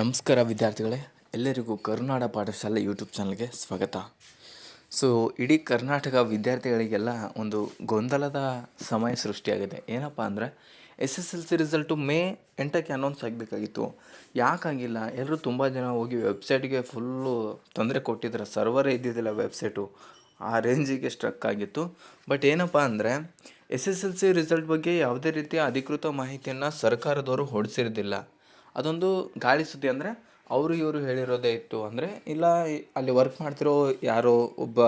ನಮಸ್ಕಾರ ವಿದ್ಯಾರ್ಥಿಗಳೇ, ಎಲ್ಲರಿಗೂ ಕರುನಾಡ ಪಾಠಶಾಲೆ ಯೂಟ್ಯೂಬ್ ಚಾನಲ್ಗೆ ಸ್ವಾಗತ. ಸೊ ಇಡೀ ಕರ್ನಾಟಕ ವಿದ್ಯಾರ್ಥಿಗಳಿಗೆಲ್ಲ ಒಂದು ಗೊಂದಲದ ಸಮಯ ಸೃಷ್ಟಿಯಾಗಿದೆ. ಏನಪ್ಪ ಅಂದರೆ S S L C result May ಎಂಟಕ್ಕೆ ಅನೌನ್ಸ್ ಆಗಬೇಕಾಗಿತ್ತು. ಯಾಕಾಗಿಲ್ಲ, ಎಲ್ಲರೂ ತುಂಬ ಜನ ಹೋಗಿ ವೆಬ್ಸೈಟ್ಗೆ ಫುಲ್ಲು ತೊಂದರೆ ಕೊಟ್ಟಿದ್ದಾರೆ. ಸರ್ವರೇ ಇದ್ದಿದ್ದಿಲ್ಲ ವೆಬ್ಸೈಟು ಆ ರೇಂಜಿಗೆ ಸ್ಟ್ರಕ್ ಆಗಿತ್ತು. ಬಟ್ ಏನಪ್ಪ ಅಂದರೆ S S L C result ಬಗ್ಗೆ ಯಾವುದೇ ರೀತಿಯ ಅಧಿಕೃತ ಮಾಹಿತಿಯನ್ನು ಸರ್ಕಾರದವರು ಹೊರಡಿಸಿರೋದಿಲ್ಲ ಅದೊಂದು ಗಾಳಿ ಸುದ್ದಿ ಅಂದರೆ ಅವರು ಇವರು ಹೇಳಿರೋದೇ ಇತ್ತು ಅಂದರೆ ಇಲ್ಲ ಅಲ್ಲಿ ವರ್ಕ್ ಮಾಡ್ತಿರೋ ಯಾರೋ ಒಬ್ಬ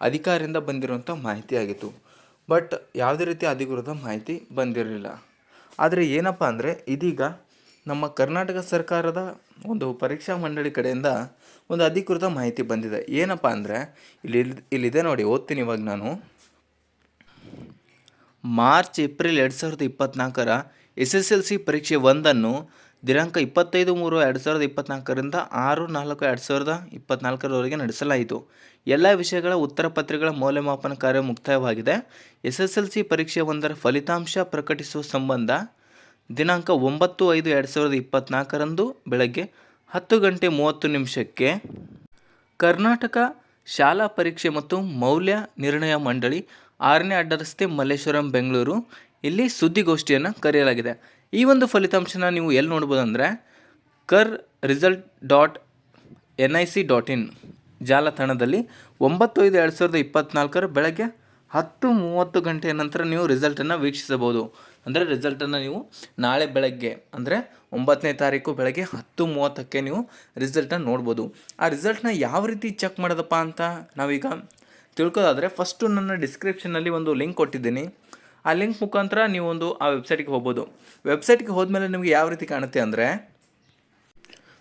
ಅಧಿಕಾರಿಯಿಂದ ಬಂದಿರುವಂಥ ಮಾಹಿತಿ ಆಗಿತ್ತು. ಬಟ್ ಯಾವುದೇ ರೀತಿ ಅಧಿಕೃತ ಮಾಹಿತಿ ಬಂದಿರಲಿಲ್ಲ. ಆದರೆ ಏನಪ್ಪ ಅಂದರೆ ಇದೀಗ ನಮ್ಮ ಕರ್ನಾಟಕ ಸರ್ಕಾರದ ಒಂದು ಪರೀಕ್ಷಾ ಮಂಡಳಿ ಕಡೆಯಿಂದ ಒಂದು ಅಧಿಕೃತ ಮಾಹಿತಿ ಬಂದಿದೆ. ಏನಪ್ಪ ಅಂದರೆ ಇಲ್ಲಿ ಇಲ್ಲಿದೆ ನೋಡಿ, ಓದ್ತೀನಿ ಇವಾಗ ನಾನು. ಮಾರ್ಚ್, ಏಪ್ರಿಲ್ ಎರಡು ಸಾವಿರದ ಇಪ್ಪತ್ತ್ನಾಲ್ಕರ ಎಸ್ ಎಸ್ ಎಲ್ ಸಿ ಪರೀಕ್ಷೆ ಒಂದನ್ನು ದಿನಾಂಕ ಇಪ್ಪತ್ತೈದು ಮೂರು ಎರಡು ಸಾವಿರದ ಇಪ್ಪತ್ತ್ನಾಲ್ಕರಿಂದ ಆರು ನಾಲ್ಕು ಎರಡು ಸಾವಿರದ ಇಪ್ಪತ್ತ್ನಾಲ್ಕರವರೆಗೆ ನಡೆಸಲಾಯಿತು. ಎಲ್ಲ ವಿಷಯಗಳ ಉತ್ತರ ಪತ್ರಿಕೆಗಳ ಮೌಲ್ಯಮಾಪನ ಕಾರ್ಯ ಮುಕ್ತಾಯವಾಗಿದೆ. ಎಸ್ ಎಸ್ ಎಲ್ ಸಿ ಪರೀಕ್ಷೆ ಒಂದರ ಫಲಿತಾಂಶ ಪ್ರಕಟಿಸುವ ಸಂಬಂಧ ದಿನಾಂಕ ಒಂಬತ್ತು ಐದು ಎರಡು ಸಾವಿರದ ಇಪ್ಪತ್ತ್ನಾಲ್ಕರಂದು ಬೆಳಗ್ಗೆ ಹತ್ತು ಗಂಟೆ ಮೂವತ್ತು ನಿಮಿಷಕ್ಕೆ ಕರ್ನಾಟಕ ಶಾಲಾ ಪರೀಕ್ಷೆ ಮತ್ತು ಮೌಲ್ಯ ನಿರ್ಣಯ ಮಂಡಳಿ ಆರನೇ ಅಡ್ಡರಸ್ತೆ ಮಲ್ಲೇಶ್ವರಂ, ಬೆಂಗಳೂರು. ಇಲ್ಲಿ ಸುದ್ದಿಗೋಷ್ಠಿಯನ್ನು ಕರೆಯಲಾಗಿದೆ. ಈ ಒಂದು ಫಲಿತಾಂಶನ ನೀವು ಎಲ್ಲಿ ನೋಡ್ಬೋದು ಅಂದರೆ kar result dot N I C dot in ಜಾಲತಾಣದಲ್ಲಿ ಒಂಬತ್ತು ಐದು ಎರಡು ಸಾವಿರದ ಇಪ್ಪತ್ತ್ನಾಲ್ಕರ ಬೆಳಗ್ಗೆ ಹತ್ತು ಮೂವತ್ತು ಗಂಟೆಯ ನಂತರ ನೀವು ರಿಸಲ್ಟನ್ನು ವೀಕ್ಷಿಸಬಹುದು. ಅಂದರೆ ರಿಸಲ್ಟನ್ನು ನೀವು ನಾಳೆ ಬೆಳಗ್ಗೆ, ಅಂದರೆ ಒಂಬತ್ತನೇ ತಾರೀಕು ಬೆಳಗ್ಗೆ ಹತ್ತು ಮೂವತ್ತಕ್ಕೆ ನೀವು ರಿಸಲ್ಟನ್ನು ನೋಡ್ಬೋದು. ಆ ರಿಸಲ್ಟ್ನ ಯಾವ ರೀತಿ ಚೆಕ್ ಮಾಡೋದಪ್ಪ ಅಂತ ನಾವೀಗ ತಿಳ್ಕೊದಾದರೆ ಫಸ್ಟು ನನ್ನ ಡಿಸ್ಕ್ರಿಪ್ಷನ್ನಲ್ಲಿ ಒಂದು ಲಿಂಕ್ ಕೊಟ್ಟಿದ್ದೀನಿ. ಆ ಲಿಂಕ್ ಮುಖಾಂತರ ನೀವು ಒಂದು ಆ ವೆಬ್ಸೈಟ್ಗೆ ಹೋಗ್ಬೋದು. ವೆಬ್ಸೈಟ್ಗೆ ಹೋದ್ಮೇಲೆ ನಿಮಗೆ ಯಾವ ರೀತಿ ಕಾಣುತ್ತೆ ಅಂದರೆ,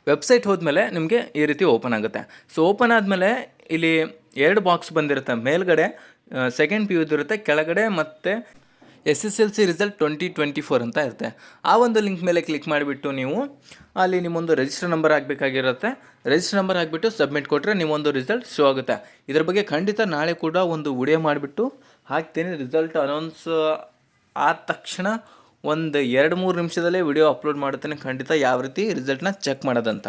ವೆಬ್ಸೈಟ್ ಹೋದ್ಮೇಲೆ ನಿಮಗೆ ಈ ರೀತಿ ಓಪನ್ ಆಗುತ್ತೆ. ಸೊ, ಓಪನ್ ಆದಮೇಲೆ ಇಲ್ಲಿ ಎರಡು ಬಾಕ್ಸ್ ಬಂದಿರುತ್ತೆ. ಮೇಲ್ಗಡೆ ಸೆಕೆಂಡ್ ಪಿ ಇರುತ್ತೆ ಕೆಳಗಡೆ ಮತ್ತು S S L C result twenty twenty four ಅಂತ ಇರುತ್ತೆ. ಆ ಒಂದು ಲಿಂಕ್ ಮೇಲೆ ಕ್ಲಿಕ್ ಮಾಡಿಬಿಟ್ಟು ನೀವು ಅಲ್ಲಿ ನಿಮ್ಮೊಂದು ರಿಜಿಸ್ಟರ್ ನಂಬರ್ ಆಗಬೇಕಾಗಿರುತ್ತೆ. ರಿಜಿಸ್ಟರ್ ನಂಬರ್ ಹಾಕಿಬಿಟ್ಟು ಸಬ್ಮಿಟ್ ಕೊಟ್ಟರೆ ನಿಮ್ಮೊಂದು ರಿಸಲ್ಟ್ ಶೋ ಆಗುತ್ತೆ. ಇದ್ರ ಬಗ್ಗೆ ಖಂಡಿತ ನಾಳೆ ಕೂಡ ಒಂದು ವಿಡಿಯೋ ಮಾಡಿಬಿಟ್ಟು ಹಾಕ್ತೀನಿ. ರಿಸಲ್ಟ್ ಅನೌನ್ಸ್ ಆದ ತಕ್ಷಣ ಒಂದು ಎರಡು ಮೂರು ನಿಮಿಷದಲ್ಲೇ ವಿಡಿಯೋ ಅಪ್ಲೋಡ್ ಮಾಡುತ್ತೇನೆ. ಖಂಡಿತ ಯಾವ ರೀತಿ ರಿಸಲ್ಟ್ನ ಚೆಕ್ ಮಾಡೋದಂತ.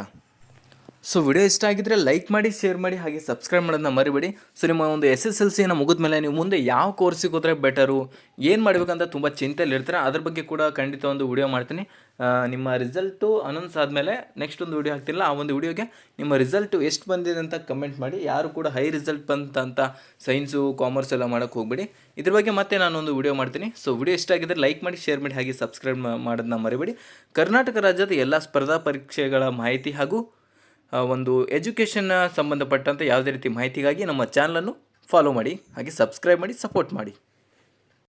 ಸೊ ವಿಡಿಯೋ ಇಷ್ಟ ಆಗಿದ್ರೆ ಲೈಕ್ ಮಾಡಿ ಶೇರ್ ಮಾಡಿ, ಹಾಗೆ ಸಬ್ಸ್ಕ್ರೈಬ್ ಮಾಡೋದನ್ನ ಮರಿಬೇಡಿ. ಸೊ ನಿಮ್ಮ ಒಂದು ಎಸ್ ಎಸ್ ಎಲ್ ಸಿನ ಮುಗಿದ ಮೇಲೆ ನೀವು ಮುಂದೆ ಯಾವ ಕೋರ್ಸಿಗೆ ಹೋದರೆ ಬೆಟರು ಏನು ಮಾಡಬೇಕಂತ ತುಂಬ ಚಿಂತೆಯಲ್ಲಿ ಇರ್ತಾರೆ, ಅದ್ರ ಬಗ್ಗೆ ಕೂಡ ಖಂಡಿತ ಒಂದು ವಿಡಿಯೋ ಮಾಡ್ತೀನಿ. ನಿಮ್ಮ ರಿಸಲ್ಟು ಅನೌನ್ಸ್ ಆದಮೇಲೆ ನೆಕ್ಸ್ಟ್ ಒಂದು ವಿಡಿಯೋ ಹಾಕ್ತಿಲ್ಲ ಆ ಒಂದು ವಿಡಿಯೋಗೆ ನಿಮ್ಮ ರಿಸಲ್ಟು ಎಷ್ಟು ಬಂದಿದೆ ಅಂತ ಕಮೆಂಟ್ ಮಾಡಿ. ಯಾರು ಕೂಡ ಹೈ ರಿಸಲ್ಟ್ ಬಂತ ಅಂತ ಸೈನ್ಸು ಕಾಮರ್ಸ್ ಎಲ್ಲ ಮಾಡೋಕ್ಕೆ ಹೋಗ್ಬೇಡಿ. ಇದ್ರ ಬಗ್ಗೆ ಮತ್ತೆ ನಾನು ಒಂದು ವಿಡಿಯೋ ಮಾಡ್ತೀನಿ. ಸೊ ವಿಡಿಯೋ ಇಷ್ಟ ಆಗಿದ್ರೆ ಲೈಕ್ ಮಾಡಿ ಶೇರ್ ಮಾಡಿ, ಹಾಗೆ ಸಬ್ಸ್ಕ್ರೈಬ್ ಮಾಡೋದನ್ನ ಮರಿಬೇಡಿ. ಕರ್ನಾಟಕ ರಾಜ್ಯದ ಎಲ್ಲ ಸ್ಪರ್ಧಾ ಪರೀಕ್ಷೆಗಳ ಮಾಹಿತಿ ಹಾಗೂ ಒಂದು ಎಜುಕೇಷನ್ ಸಂಬಂಧಪಟ್ಟಂಥ ಯಾವುದೇ ರೀತಿ ಮಾಹಿತಿಗಾಗಿ ನಮ್ಮ ಚಾನಲನ್ನು ಫಾಲೋ ಮಾಡಿ, ಹಾಗೆ ಸಬ್ಸ್ಕ್ರೈಬ್ ಮಾಡಿ ಸಪೋರ್ಟ್ ಮಾಡಿ.